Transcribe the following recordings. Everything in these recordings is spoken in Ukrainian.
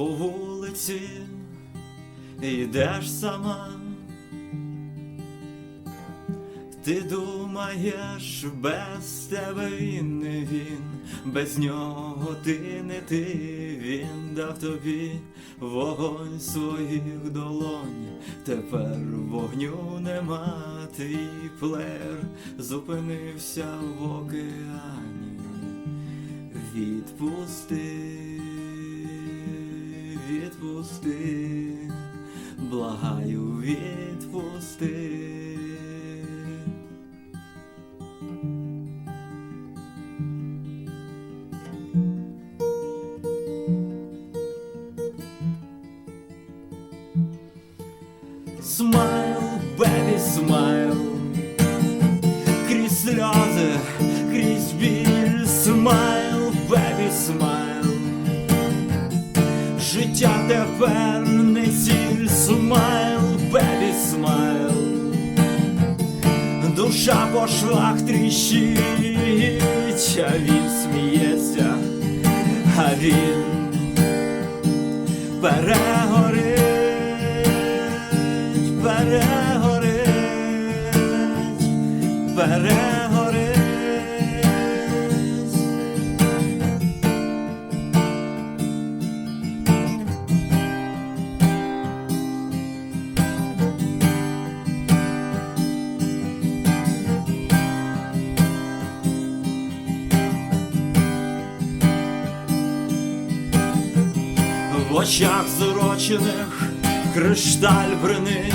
по вулиці, йдеш сама. Ти думаєш, без тебе він не він, без нього ти не ти, він дав тобі вогонь своїх долонь, тепер вогню нема, твій плеєр зупинився в океані. Відпусти, відпусти, благаю, відпусти. Смайл, бебі, смайл, крізь сльози, Життя тепер не ціль, смайл, бебі, смайл. Душа по швах тріщить, а він сміється, а він перегорить, перегорить, перегорить. В очах зорочених кришталь бренить.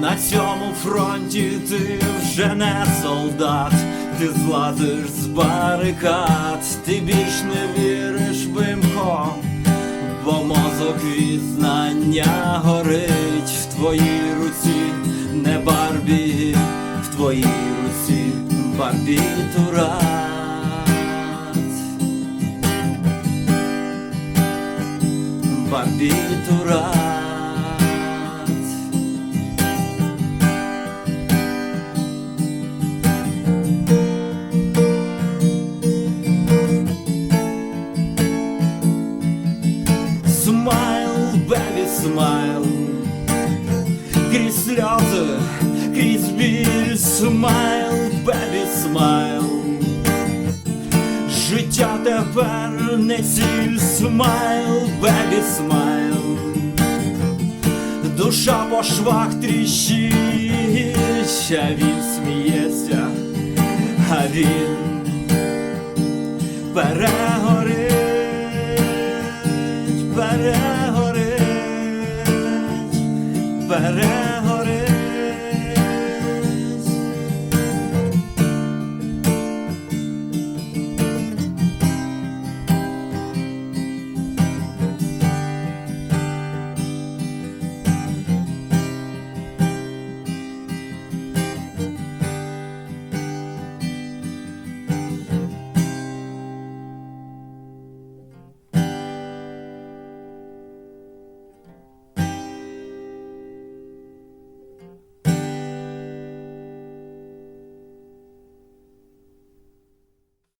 На цьому фронті ти вже не солдат, ти злазиш з барикад, ти більш не віриш вимко, бо мозок від знання горить в твоїй руці, не барбі, в твоїй руці барбітурат. Барбітурат. Смайл, бебі, смайл, крізь сльози, крізь біль, смайл, бебі, смайл. Життя тепер не ціль, смайл, бебі, смайл. Душа по швах тріщить, а він сміється, а він перегорить, перегорить, перегорить.